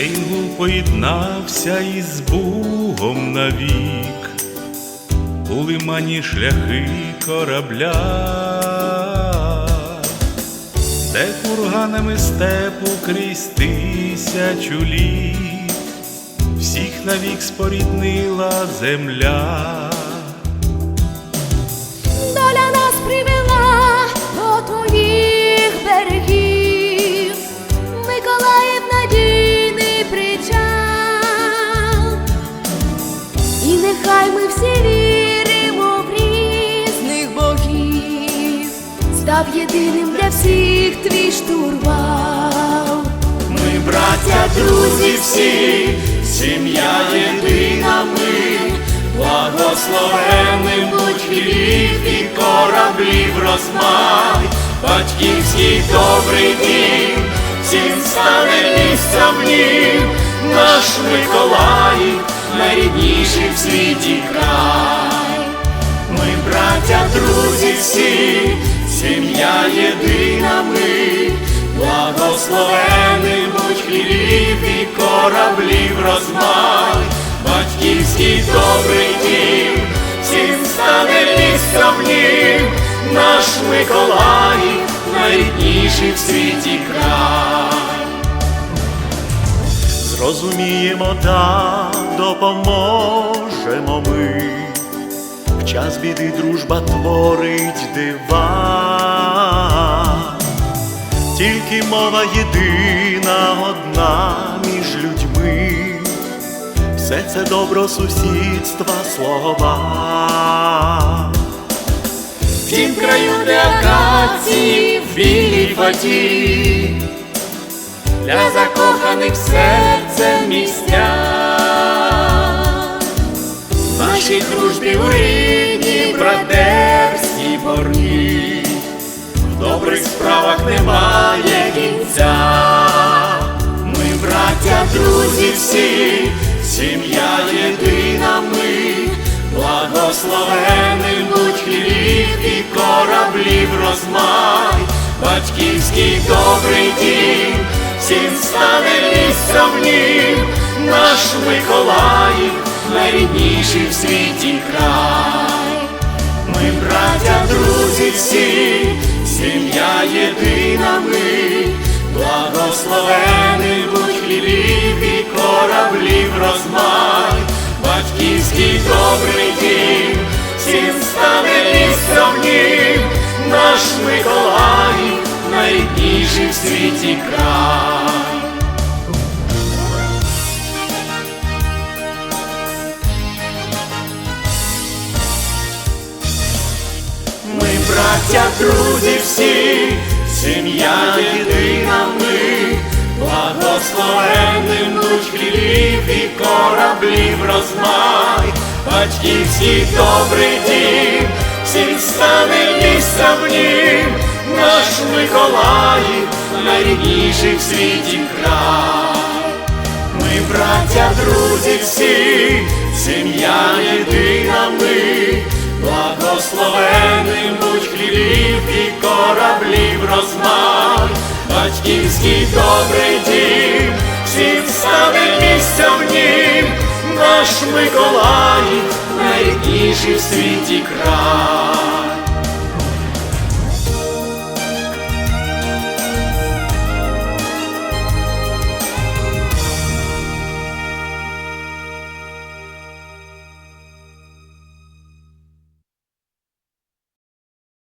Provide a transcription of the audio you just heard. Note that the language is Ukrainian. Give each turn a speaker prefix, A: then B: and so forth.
A: Інгул поєднався із Бугом навік, у лимані шляхи корабля, де курганами степу крізь тисячу літ, всіх навік споріднила земля.
B: Став єдиним для всіх твій штурвал.
C: Ми, браття, друзі всі, сім'я єдина ми, благословенним будь хліб і кораблів розмах, батьківський добрий дім, всім стане місця в нім, наш Миколаїв, найрідніший в світі край. Ми, браття, друзі всі, єдина благословений будь хліб і кораблів розмах, батьківський добрий дім, всім стане місця в нім, наш Миколаїв, найрідніший в світі край.
D: Зрозуміємо та допоможемо ми. В час біди дружба творить дива, тільки мова єдина одна між людьми, все це добро сусідства слова.
C: В тім краю, де акації в білій фаті, для закоханих серцем місця, В нашій дружбі у рідні братерські борні, в добрих справах немає друзі всі, сім'я єдина ми, благословений будь хліб і кораблів розмай, батьківський добрий дім, всім стане місця в нім, наш Миколаїв, найрідніший в світі край. Ми, браття, друзі всі, сім'я єдина ми, благословений будь хліб кораблів розмай, батьківський добрий дім, всім стане місця в нім, наш Миколаїв, найрідніший в світі край. Ми, браття, друзі всі, сім'я єдина ми, Благословенним будь хліб і кораблів розмай, батьківський добрий дім, всім стане місця в нім, наш Миколаїв, найрідніший в світі край. Ми, браття, друзі всі, сім'я єдина ми, благословеним будь хліб і кораблів розмай, батьківський добрий дім, всім стане в нім, наш Миколаїв, найбільший в світі край.